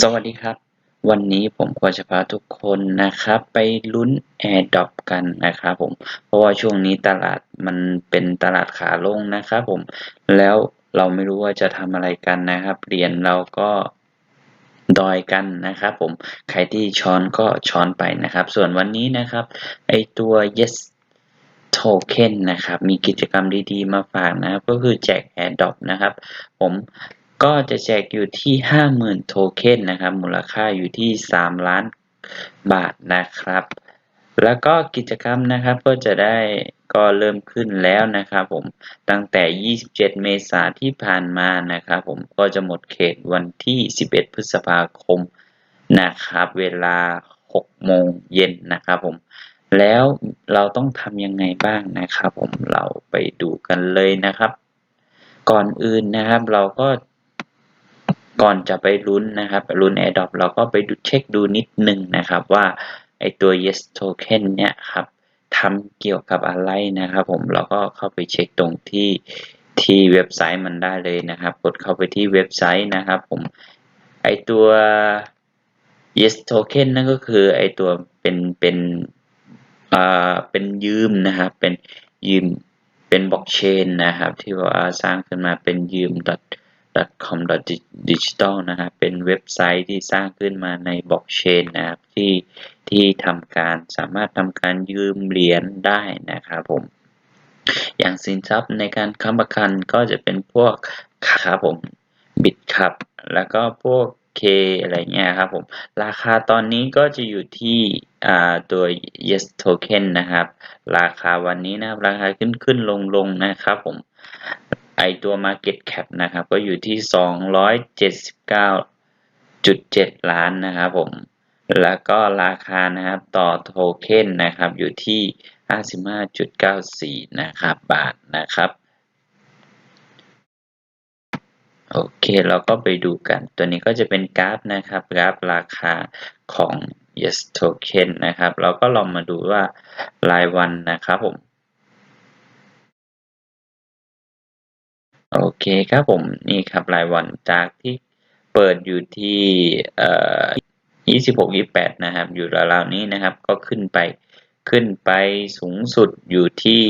สวัสดีครับ วันนี้ผมก็จะพาทุกคนนะครับ ไปลุ้น AirDrop กันนะครับผม เพราะว่าช่วงนี้ตลาดมันเป็นตลาดขาลงนะครับผม แล้วเราไม่รู้ว่าจะทำอะไรกันนะครับ เหรียญเราก็ดอยกันนะครับผม ใครที่ช้อนก็ช้อนไปนะครับ ส่วนวันนี้นะครับ ไอตัว Yes Token นะครับ มีกิจกรรมดีๆ มาฝากนะครับ ก็คือแจก AirDrop นะครับ ผม ก็จะแจกอยู่ที่ 50,000 โทเค็นนะครับ มูลค่าอยู่ที่ 3 ล้านบาทนะครับ แล้วก็กิจกรรมนะครับก็จะได้ก็เริ่มขึ้นแล้วนะครับผมตั้งแต่ 27 เมษายนที่ผ่านมานะครับผมก็จะหมดเขตวันที่ 11 พฤษภาคมนะครับ เวลา 6 โมงเย็นนะครับผมแล้วเราต้องทำยังไงบ้างนะครับ ผมเราไปดูกันเลยนะครับ ก่อนอื่นนะครับเราก็ ก่อนจะไปลุ้นนะครับลุ้น AirDrop เราก็ไปดูเช็คดูนิดนึงนะครับว่าไอตัว Yes Token เนี่ยครับทำเกี่ยวกับอะไรนะครับผมเราก็เข้าไปเช็คตรงที่ที่เว็บไซต์มันได้เลยนะครับ กดเข้าไปที่เว็บไซต์นะครับผมไอตัว Yes Token นั่นก็คือไอตัวเป็นเป็นอ่าเป็นยืมนะครับเป็นยืมเป็นบล็อกเชนนะครับที่ว่าสร้างขึ้นมาเป็นยืม .com digital นะครับ เป็นเว็บไซต์ที่สร้างขึ้นมาในบล็อกเชนนะครับ ที่ที่ทำการสามารถทำการยืมเหรียญได้นะครับผม อย่างสินทรัพย์ในการค้ำประกันก็จะเป็นพวกครับผมบิตครับ แล้วก็พวก K อะไรเงี้ยครับผม ราคาตอนนี้ก็จะอยู่ที่อ่าตัว Yes Token นะครับ ราคาวันนี้นะครับ ราคาขึ้นขึ้นลงลงนะครับผม ไอตัว Market Cap นะครับ ก็อยู่ที่ 279.7 ล้านนะครับผม แล้วก็ราคานะครับต่อโทเค็นนะครับอยู่ที่ 55.94 นะครับบาทนะครับ โอเคเราก็ไปดูกัน ตัวนี้ก็จะเป็นกราฟนะครับ กราฟราคาของ Yes Token นะครับ เราก็ลองมาดูว่ารายวันนะครับผม โอเคครับผมนี่ครับรายวันจากที่เปิดอยู่ที่เอ่อ26 28 นะครับ อยู่ราวๆนี้นะครับ ก็ขึ้นไปขึ้นไปสูงสุดอยู่ที่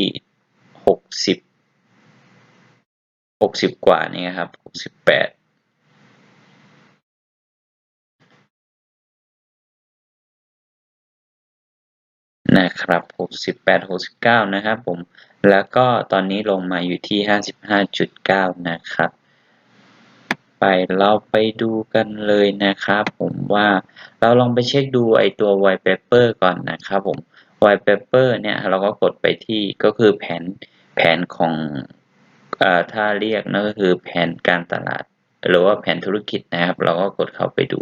60 60 กว่านี่ครับ 68นะครับ 68 69 นะครับผม แล้วก็ตอนนี้ลงมาอยู่ที่ 55.9 นะครับ ไปเราไปดูกันเลยนะครับผมว่าเราลองไปเช็คดูไอตัว white paper ก่อนนะครับผม white paper เนี่ยเราก็กดไปที่ก็คือแผนแผนของอถ้าเรียกนั่นก็คือแผนการตลาด หรือว่าแผนธุรกิจนะครับ เราก็กดเข้าไปดู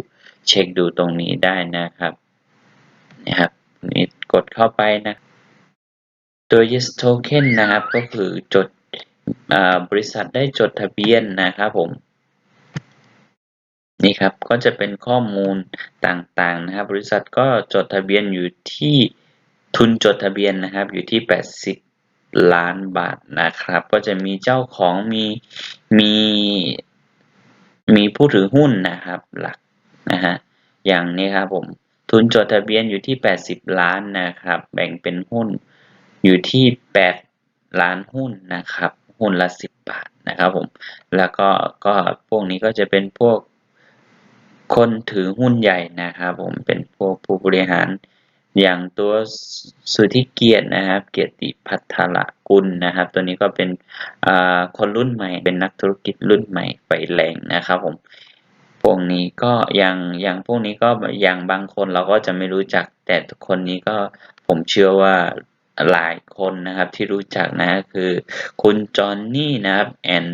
เช็คดูตรงนี้ได้นะครับนะครับนี่กดเข้าไปนะ ตัว yes token นะครับก็คือจดบริษัทได้จดทะเบียนนะครับผมนี่ครับก็จะเป็นข้อมูลต่างๆนะครับ บริษัทก็จดทะเบียนอยู่ที่ทุนจดทะเบียนนะครับ อยู่ที่ 80 ล้านบาทนะครับ ก็จะมีเจ้าของมีมีมีผู้ถือหุ้นนะครับหลักนะฮะอย่างนี้ครับผมทุนจดทะเบียนอยู่ที่ 80 ล้านนะครับ แบ่งเป็นหุ้น อยู่ที่ 8 ล้านหุ้นนะครับ หุ้นละ 10 บาทนะครับผม แล้วก็ก็พวกนี้ก็จะเป็นพวกคนถือหุ้นใหญ่นะครับผมเป็นพวกผู้บริหารอย่างตัวสุธิเกียรตินะครับ เกียรติพัทรกุลนะครับ ตัวนี้ก็เป็นคนรุ่นใหม่เป็นนักธุรกิจรุ่นใหม่ไฟแรงนะครับผมพวกนี้ก็อย่างอย่างพวกนี้ก็อย่างบางคนเราก็จะไม่รู้จักแต่ทุกคนนี้ก็ผมเชื่อว่า หลายคนนะครับที่รู้จักนะคือคุณจอห์นนี่นะครับแอน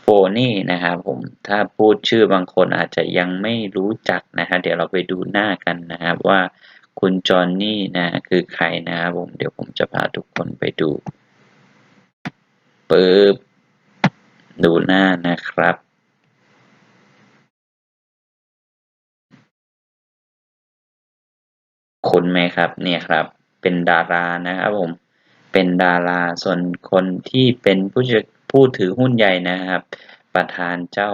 โฟนี่นะครับผมถ้าพูดชื่อบางคนอาจจะยังไม่รู้จักนะฮะเดี๋ยวเราไปดูหน้ากันนะครับว่าคุณจอห์นนี่นะคือใครนะครับผมเดี๋ยวผมจะพาทุกคนไปดูปึ๊บดูหน้านะครับคุณไหมครับเนี่ยครับ เป็นดารานะครับผม เป็นดารา ส่วนคนที่เป็นผู้ผู้ถือหุ้นใหญ่นะครับ ประธานเจ้า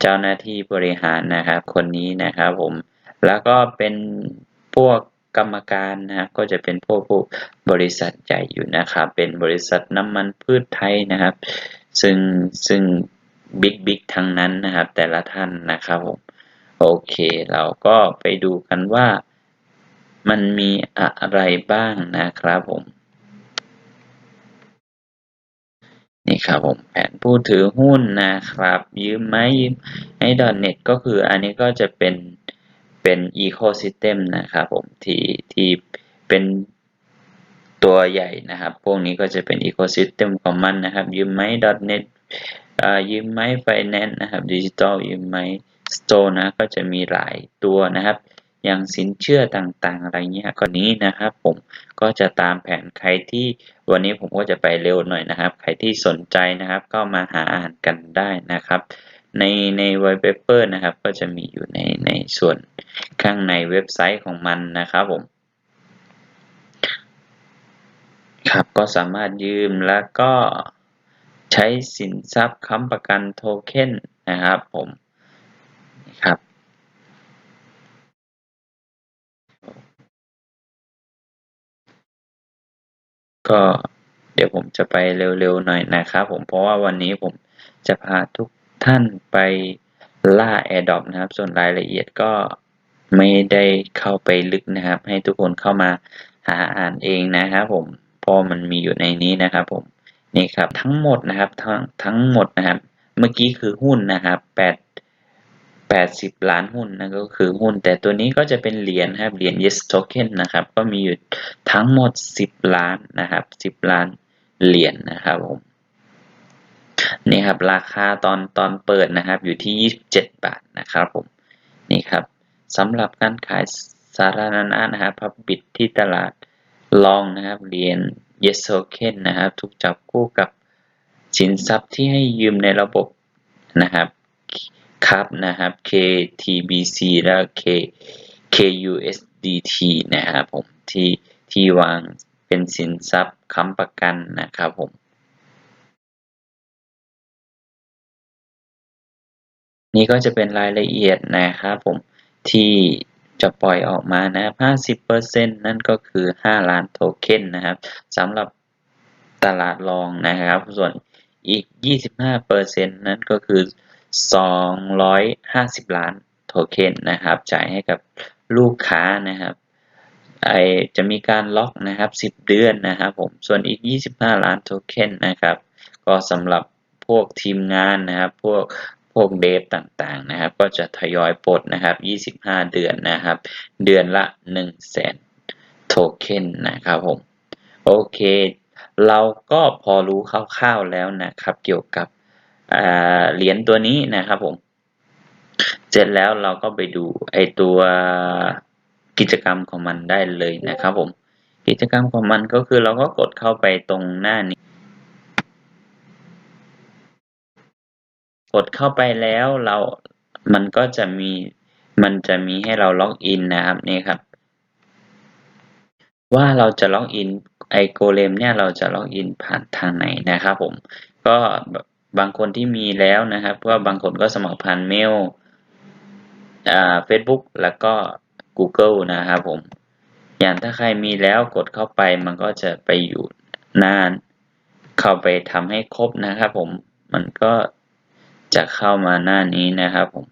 เจ้าหน้าที่บริหารนะครับ คนนี้นะครับผม แล้วก็เป็นพวกกรรมการนะครับก็จะเป็นพวกพวกบริษัทใหญ่อยู่นะครับ เป็นบริษัทน้ำมันพืชไทยนะครับ ซึ่งซึ่งบิ๊กบิ๊กทั้งนั้นนะครับ แต่ละท่านนะครับผมโอเค เราก็ไปดูกันว่า มันมีอะไรบ้างนะครับผม นี่ครับผมแผนผู้ถือหุ้นนะครับ ยืมไหมยืมให้ดอทเน็ตก็คืออันนี้ก็จะเป็นเป็นอีโคซิสเต็มนะครับผมที่ที่เป็นตัวใหญ่นะครับ พวกนี้ก็จะเป็นอีโคซิสเต็มของมันนะครับยืมไหมดอทเน็ตยืมไหมไฟแนนซ์นะครับดิจิตอลยืมไหมสโตร์นะก็จะมีหลายตัวนะครับ อย่างสินเชื่อต่างๆ อะไรเงี้ยก็นี้นะครับ ผมก็จะตามแผนใครที่วันนี้ผมก็จะไปเร็วหน่อยนะครับ ใครที่สนใจนะครับ ก็มาหาอ่านกันได้นะครับ ในในไวท์เปเปอร์นะครับ ก็จะมีอยู่ในในส่วนข้างในเว็บไซต์ของมันนะครับผมครับก็สามารถยืมแล้วก็ใช้สินทรัพย์ค้ำประกันโทเค็นนะครับผมครับ ก็เดี๋ยวผมจะไปเร็วๆหน่อยนะครับผมเพราะว่าวันนี้ผมจะพาทุกท่านไปล่า AirDrop นะครับ ส่วนรายละเอียดก็ไม่ได้เข้าไปลึกนะครับ ให้ทุกคนเข้ามาหาอ่านเองนะครับผมเพราะมันมีอยู่ในนี้นะครับผมนี่ครับทั้งหมดนะครับทั้งทั้งหมดนะครับ เมื่อกี้คือหุ้นนะครับแปดแปดสิบล้านหุ้นนะก็คือหุ้น แต่ตัวนี้ก็จะเป็นเหรียญครับเหรียญ Yes Token นะครับ ก็มีอยู่ทั้งหมดสิบล้านนะครับสิบล้านเหรียญนะครับผมนี่ครับราคาตอนตอนเปิดนะครับอยู่ที่ยี่สิบาทนะครับผมนี่ครับสำหรับการขายสาธารณะนะครับพับบิตที่ตลาดลองนะครับเหรียญ Yes Token นะครับ ถูกจับคู่กับสินทรัพย์ที่ให้ยืมในระบบนะครับ ครับนะครับ KTBC และ K KUSDT นะครับผมที่ที่วางเป็นสินทรัพย์ค้ำประกันนะครับผมนี่ก็จะเป็นรายละเอียดนะครับผมที่จะปล่อยออกมานะครับ50%นั่นก็คือ 5 ล้านโทเค็นนะครับสำหรับตลาดรองนะครับ ส่วนอีก 25%นั่นก็คือ 250 ล้านโทเค็นนะครับ จ่ายให้กับลูกค้านะครับไอจะมีการล็อกนะครับ 10 เดือนนะครับผม ส่วนอีก 25 ล้านโทเค็นนะครับ ก็สำหรับพวกทีมงานนะครับ พวกพวกเดฟต่างๆนะครับ ก็จะทยอยปลดนะครับ 25 เดือนนะครับ เดือนละ 1 0 0 0 0แสนโทเค็นนะครับผม โอเค เราก็พอรู้คร่าวๆแล้วนะครับ เกี่ยวกับ เหรียญตัวนี้นะครับผม เสร็จแล้วเราก็ไปดูไอตัวกิจกรรมของมันได้เลยนะครับผม กิจกรรมของมันก็คือเราก็กดเข้าไปตรงหน้านี้ กดเข้าไปแล้วเรามันก็จะมีมันจะมีให้เราล็อกอินนะครับนี่ครับ ว่าเราจะล็อกอินไอโกเลมเนี่ยเราจะล็อกอินผ่านทางไหนนะครับผม ก็ บางคนที่มีแล้วนะครับก็บางคนก็สมัครผ่านเมลอ่า Facebook แล้วก็ Google นะครับผม อย่างถ้าใครมีแล้วกดเข้าไปมันก็จะไปอยู่หน้าเข้าไปทำให้ครบนะครับผม มันก็จะเข้ามาหน้านี้นะครับผม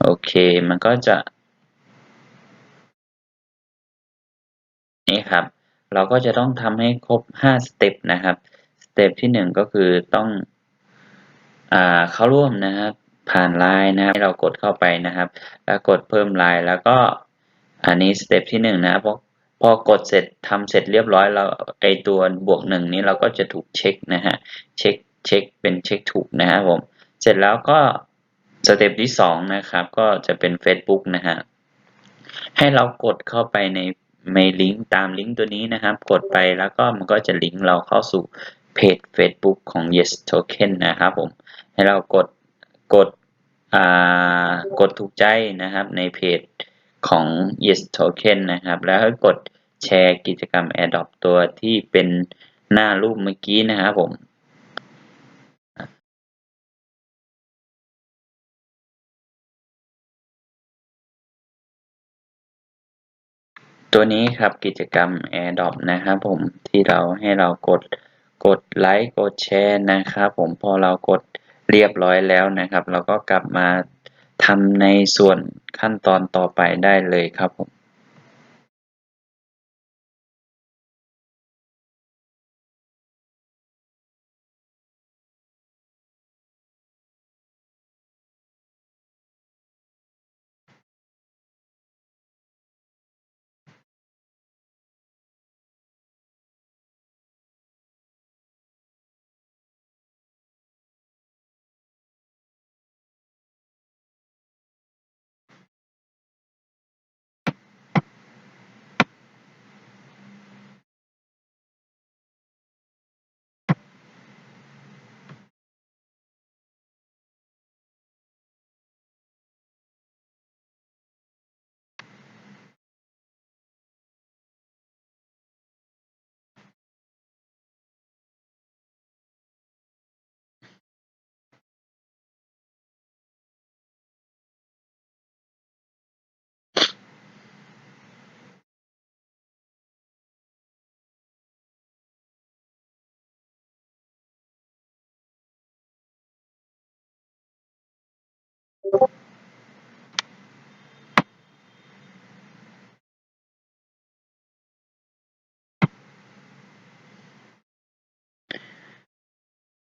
โอเคมันก็จะ นี่ครับ เราก็จะต้องทำให้ครบห้าสเต็ปนะครับ สเต็ปที่หนึ่งก็คือต้อง เข้าร่วมนะครับผ่านไลน์นะครับให้เรากดเข้าไปนะครับ แล้วกดเพิ่มไลน์แล้วก็อันนี้สเต็ปที่หนึ่งนะพอพอกดเสร็จทำเสร็จเรียบร้อยเราไอตัวบวกหนึ่งนี้เราก็จะถูกเช็คนะฮะเช็คเช็คเป็นเช็คถูกนะครับผมเสร็จแล้วก็สเต็ปที่สองนะครับก็จะเป็น Facebook นะฮะให้เรากดเข้าไปในในลิงก์ตามลิงก์ตัวนี้นะครับ กดไปแล้วก็มันก็จะลิงก์เราเข้าสู่เพจ Facebook ของ Yes Token นะครับผม ให้เรากดกดอ่ากดถูกใจนะครับในเพจของ yes token นะครับ แล้วก็กดแชร์กิจกรรม adopt ตัวที่เป็นหน้ารูปเมื่อกี้นะครับผมตัวนี้ครับกิจกรรม AirDrop นะครับผมที่เราให้เรากดกดไลค์กดแชร์นะครับผมพอเรากด เรียบร้อยแล้วนะครับ เราก็กลับมาทำในส่วนขั้นตอนต่อไปได้เลยครับผม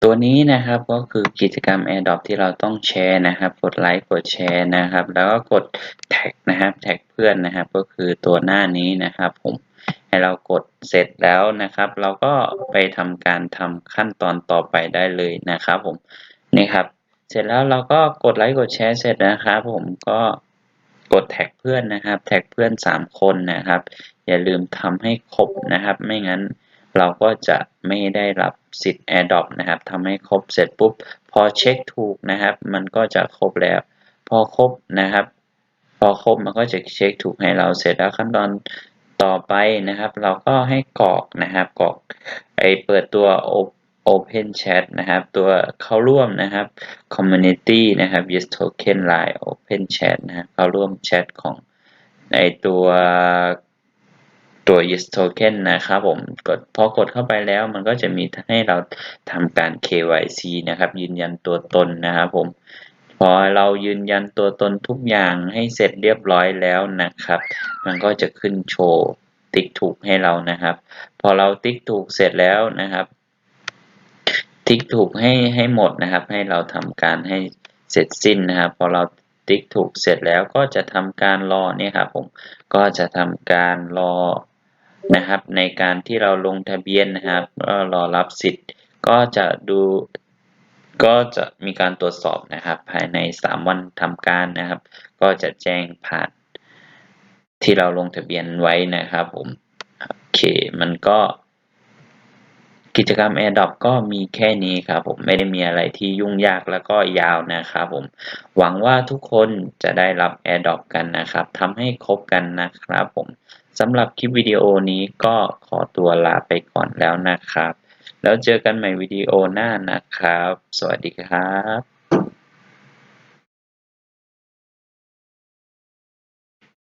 ตัวนี้นะครับก็คือกิจกรรม AirDrop ที่เราต้องแชร์นะครับ กดไลค์กดแชร์นะครับ แล้วก็กดแท็กนะครับแท็กเพื่อนนะครับ ก็คือตัวหน้านี้นะครับ ผมให้เรากดเสร็จแล้วนะครับ เราก็ไปทำการทำขั้นตอนต่อไปได้เลยนะครับ ผมนี่ครับ เสร็จแล้วเราก็กดไลค์กดแชร์เสร็จนะครับ ผมก็กดแท็กเพื่อนนะครับ แท็กเพื่อนสามคนนะครับ อย่าลืมทำให้ครบนะครับ ไม่งั้นเราก็จะไม่ได้รับ สิทธิ์ AirDrop นะครับทำให้ครบเสร็จปุ๊บ พอเช็คถูกนะครับ มันก็จะครบแล้ว พอครบนะครับ พอครบมันก็จะเช็คถูกให้เราเสร็จแล้วขั้นตอนต่อไปนะครับ เราก็ให้กรอกนะครับกรอกไอเปิดตัว Open Chat นะครับ ตัวเข้าร่วมนะครับ Community นะครับ Yes Token Line Open Chat นะครับเข้าร่วมแชทของในตัว ตัว yes token นะครับผมกดพอกดเข้าไปแล้วมันก็จะมีให้เราทำการ KYC นะครับ ยืนยันตัวตนนะครับผมพอเรายืนยันตัวตนทุกอย่างให้เสร็จเรียบร้อยแล้วนะครับ มันก็จะขึ้นโชว์ติ๊กถูกให้เรานะครับ พอเราติ๊กถูกเสร็จแล้วนะครับ ติ๊กถูกให้ให้หมดนะครับ ให้เราทำการให้เสร็จสิ้นนะครับ พอเราติ๊กถูกเสร็จแล้วก็จะทำการรอเนี่ยครับผมก็จะทำการรอ นะครับ ในการที่เราลงทะเบียนนะครับก็รอรับสิทธิ์ก็จะดูก็จะมีการตรวจสอบนะครับ ภายใน 3 วันทำการนะครับ ก็จะแจ้งผ่านที่เราลงทะเบียนไว้นะครับผมโอเคมันก็กิจกรรม AirDrop ก็มีแค่นี้ครับผมไม่ได้มีอะไรที่ยุ่งยากแล้วก็ยาวนะครับผมหวังว่าทุกคนจะได้รับ AirDrop กันนะครับทำให้ครบกันนะครับผม สำหรับคลิปวิดีโอนี้ก็ขอตัวลาไปก่อนแล้วนะครับ แล้วเจอกันใหม่วิดีโอหน้านะครับ สวัสดีครับ